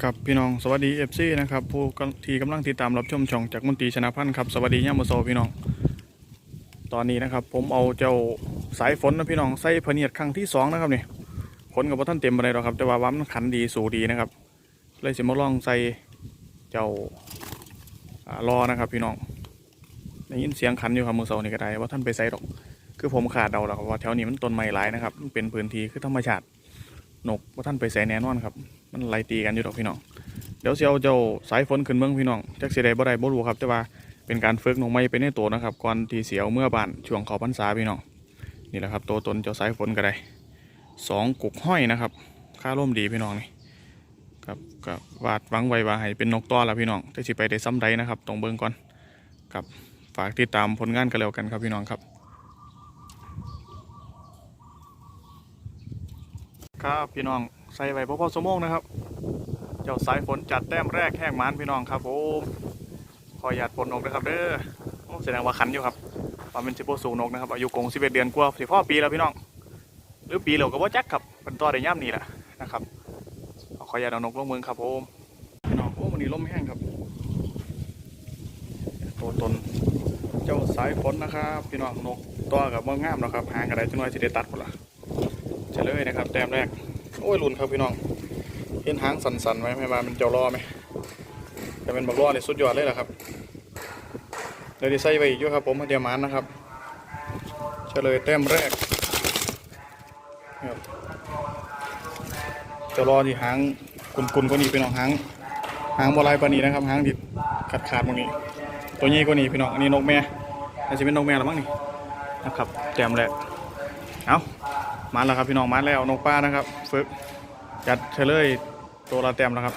ครับพี่น้องสวัสดีเอฟซีนะครับผู้กำที่กำลังติดตามรับชมช่องจากมนตรีชนะพันธ์ครับสวัสดีย่ามโซพี่น้อง ตอนนี้นะครับผมเอาเจ้าสายฝนนะพี่น้องใส่พเนียดครั้งที่สองนะครับนี่ฝนกับท่านเต็มไปเลยหรอกครับแต่ว่าว่ามันขันดีสูดีนะครับเลยสิมาลองใส่เจ้าอ่ารอนะครับ พี่น้องได้ยินเสียงขันอยู่ครับมือเสานี่ก็ได้ว่าท่านไปใส่ดอก คือผมขาดเดาแล้วครับว่าแถวนี้มันต้นไม้หลายนะครับมันเป็นพื้นที่คือธรรมชาติ นกว่าท่านไปใส่แน่นอนครับ มันไล่ตีกันอยู่ดอกพี่น้อง เดี๋ยวเสียวเจ้าสายฝนขึ้นเมืองพี่น้องจักสิได้บ่ได้บ่รู้ครับ แต่ว่าเป็นการฝึกนกไม้ไปในตัวนะครับ ก่อนที่เสียวเมื่อบ้านช่วงเขาพรรษาพี่น้อง นี่แหละครับตัวตนเจ้าสายฝนก็ได้สองกุกห้อยนะครับ ค่าร่มดีพี่น้องนี่ครับก็วาดวังไว้ว่าให้เป็นนกตัวแล้วพี่น้องแต่สิไปได้ซ้ำใดนะครับต้องเบิ่งก่อนครับฝากติดตามผลงานกันแล้วกันครับพี่น้องครับ ครับพี่น้องใส่ไว้พอพอสมงนะครับ เจ้าสายฝนจัดแต้มแรกแห้งหมันพี่น้องครับผมขอหยาดฝนนกนะครับเด้อแสดงว่าขันอยู่ครับว่าเป็นสิบโสูงนกนะครับอายุกงสิบเอ็ดเดือนกว่าสิพ่อปีแล้วพี่น้อง หรือปีเหลวก็ว่าจักครับเป็นต่อได้ย่ำนี่แหละนะครับขอหยาดนกลงมือครับผมพี่น้องโอ้มันนี่ลมแห้งครับตัวตนเจ้าสายฝนนะครับ พี่น้องนกตัวกับว่างามนะครับหางกระไดจังน้อยสิได้ตัดหมดละ เฉลยนะครับ แต้มแรก โอ้ยลุนครับพี่น้องเห็นหางสันๆไหมไม่มาเป็นเจ้าล่อไหมแต่เป็นบักล่อเนี่ยสุดยอดเลยแหละครับเดี๋ยวดีใส่ไปอีกอยู่ครับผมเดียวมันนะครับเฉลยแต้มแรกนี่ครับเจ้าล่อที่หางกุนๆกว่านี้พี่น้องหางหางบอลายปานีนะครับหางดิบขาดขาดๆตรงนี้ ตัวนี้กว่านี้พี่น้องอันนี้นกแม่อาจจะเป็นนกแม่หรือมั้งนี่นะครับแต้มแรกเอา มาแล้วครับพี่น้องมาแล้วนกป้านะครับฝึกจัดเฉลยตัวละเต็มแล้วครับ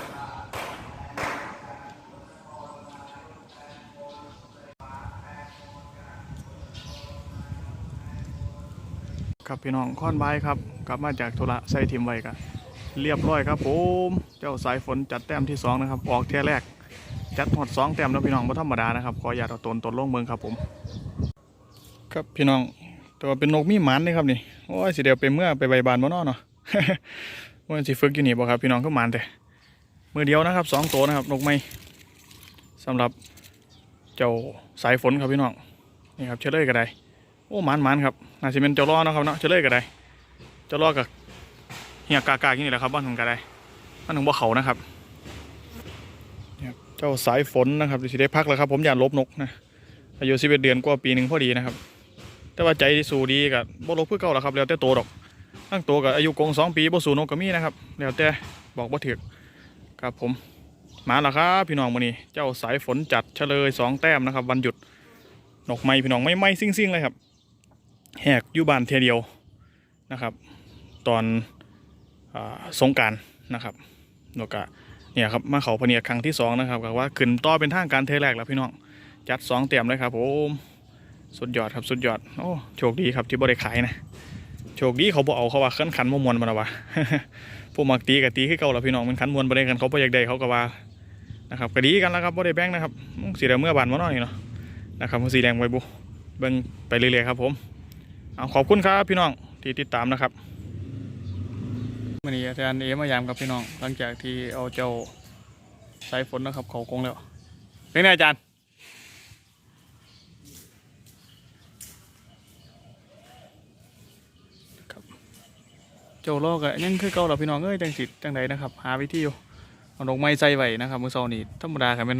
ครับพี่น้องค้อนใบครับ กลับมาจากธุระใส่ทีมไว้กันเรียบร้อยครับผมเจ้าสายฝนจัดแต้มที่สองนะครับออกเทียแรก จัดหอดสองแต้มแล้วพี่น้องไม่ธรรมดานะครับขออย่าตเอาตนตนลงเมืองครับผม ครับพี่น้อง แต่ว่าเป็นนกมีหมันนี่ครับนี่โอ้ยสิเดียวไปเมื่อไปใบบานบ่นอเนาะว่าสิฝึกอยู่นี่บ่ครับพี่น้องก็หมันแต่มือเดียวนะครับสองตัวนะครับนกไม้สำหรับเจ้าสายฝนครับพี่น้องนี่ครับเฉลยก็ได้โอ้หมันหมันครับน่าจะเป็นเจ้าล้อนะครับเนาะเฉลยก็ได้เจ้าล้อกับเหียกากาอย่นี้แหละครับบ้านของก็ได้บ้านของบ่เขานะครับเจ้าสายฝนนะครับสิได้พักแล้วครับ ผมอยาลบนกนะอายุสิบเอ็ดเดือนกว่าปีหนึ่งพอดีนะครับ แต่ว่าใจสู้ดีกับบ่ลบเพื่อเก่าหรอครับแล้วแต่โตดอกตั้งโตกับอายุกงสองปีบ่สู่นกก็มีนะครับแล้วแต่บอกบ่ถึกครับผมมาแล้วครับพี่น้องมื้อนี้ เจ้าสายฝนจัดเฉลยสองแต้มนะครับ วันหยุดนกไม้พี่น้องไม่ไม่ซิ่งซิ่งๆเลยครับแหกยู่บานเทียเดียวนะครับ ตอนอสงการนะครับนกกะเนี่ยครับมาเขาพะเนียครั้งที่สองนะครับก็ว่าขึ้นต่อเป็นทางการเทแรกแล้วพี่น้องจัดสองแต้มเลยครับผม สุดยอดครับสุดยอดโอ้โชคดีครับที่บ่ได้ขายนะโชคดีเขาบ่เอาเขาว่าขันขันมมวนมาแล้ววะพวกมักตีกับตีคือเก่าแล้วพี่น้องมันขันมวนบ่ได้กันเขาบ่อยากได้เขาก็ว่านะครับก็ดีกันแล้วครับบ่ได้แบ่งนะครับสีแดงเมื่อบานมาหน่อยเนาะนะครับสีแดงไว้บุเบิ่งไปเรื่อยๆครับผมเอาขอบคุณครับพี่น้องที่ติดตามนะครับวันนี้อาจารย์เอมายามกับพี่น้องหลังจากที่เอาเจ้าสายฝนนะครับเขากงแล้วเป็นไงอาจารย์ โจโลกอะยังคือเก่าเราพี่น้องเอ้ยจังสิจังใดนะครับ หาวิธีอยู่เอาดอกไม้ใส่ไว้นะครับมือเสานี่ธรรมดาครับเป็น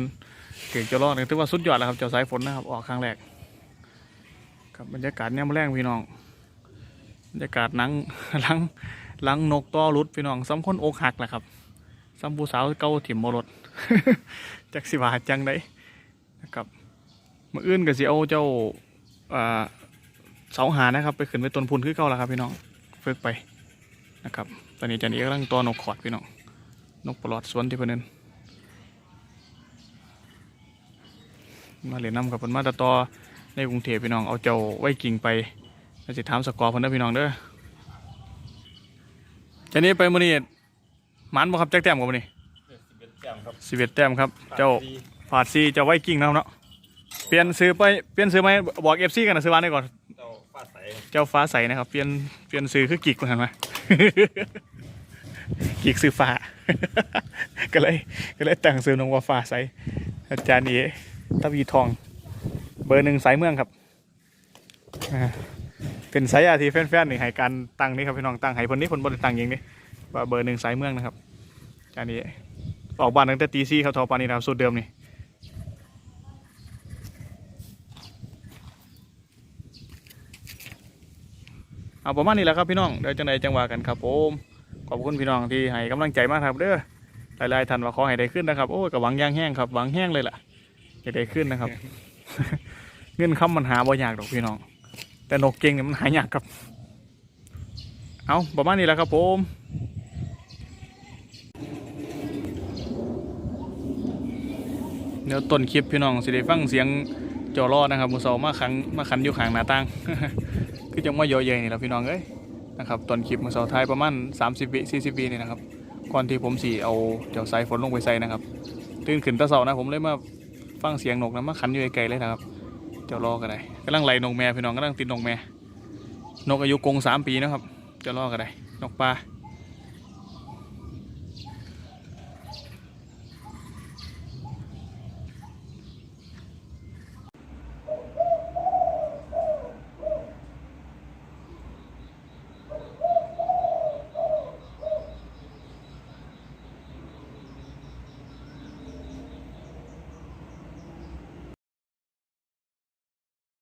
เก่งโจโลกนี่ถือว่าสุดยอดแล้วครับเจ้าสายฝนนะครับออกครั้งแรกครับบรรยากาศเนี่ยมาแรงพี่น้องบรรยากาศนังลังลังนกต่อรุดพี่น้องซ้ำคนอกหักแหละครับซ้ำผู้สาวเก่าถิ่มมรดจักสิว่าจังไดนะครับมื่ออื่นก็สิเอาเจ้าเสาหานะครับ ไปขึ้นไปต้นพุนคือเก่าแล้วครับพี่น้องฝึกไป นะครับ ตอนนี้จันนี้กำลังตัวนกขอดพี่น้อง นกปลอดสวนที่เพื่นนมาเล่นน้ำกับเพิ่นมาแตะตอในกรุงเทพพี่น้อง เอาเจ้าไว้กิ่งไปแล้วสิถามสกอร์เพิ่นเด้อพี่น้องเด้อจันนี้ไปมื้อนี้หมันบ่ครับจักแต้มกับมื้อนี้สิบเอ็ดแต้มครับสิบเอ็ดแต้มครับ เจ้าฝาดซีเจ้าไว้กิ่งนะครับเนาะ เปลี่ยนซื้อไป เปลี่ยนซื้อไหมบอก FC กันนะซื้อวานได้ก่อนเจ้า ฟาใสเจ้าฟ้าใสนะครับ เปลี่ยนเปลี่ยนซื้อคือกิกเหมือนกันไหมกขีกซื้อฟ้า ก็เลยก็เลยแต่งซื้อน้องว่าฟ้าใส อาจารย์เอตะวีทอง เบอร์หนึ่งสายเมืองครับอ่าเป็นสายยาทีแฟนๆนี่ให้การตั้งนี่ครับพี่น้องตั้งให้คนนี้คนบริตั้งเองนี่ว่าเบอร์หนึ่งสายเมืองนะครับอาจารย์เอออกบ้านตั้งแต่ตีสี่ครับทอปานีนะครับสูตรเดิมนี่ เอาประมาณนี้แหละครับพี่น้องเดี๋ยวจังใดจังหวะกันครับผมขอบคุณพี่น้องที่ให้กำลังใจมากครับเด้อหลายๆท่านว่าขอให้ได้ขึ้นนะครับโอ้ยกับหวังย่างแห้งครับหวังแห้งเลยล่ะให้ได้ขึ้นนะครับ เงินคำมันหาบ่ยากดอกพี่น้อง แต่นกเก่งเนี่ยมันหายากครับ เอาประมาณนี้แหละครับผมเดี๋ยวต้นคลิปพี่น้องสิได้ฟังเสียงจอรอดนะครับมือเสามาขังมาขันอยู่ข้างหน้าต่าง คือจังว่าเยอะแยะนี่แหละพี่น้องเอ้ยนะครับตอนคลิปมือเสาท้ายประมาณ 30วิ40วินี่นะครับก่อนที่ผมสีเอาเจ้าสายฝนลงไปใส่นะครับ ตื่นขึ้นตะเสานะผมเลยมาฟังเสียงนกนะมาขันอยู่ไกลเลยนะครับเจ้ารอกันได้กำลังไล่นกแม่พี่น้องกำลังติดนกแม่นกอายุกรงสามปีนะครับเจ้ารอกันได้นกปลา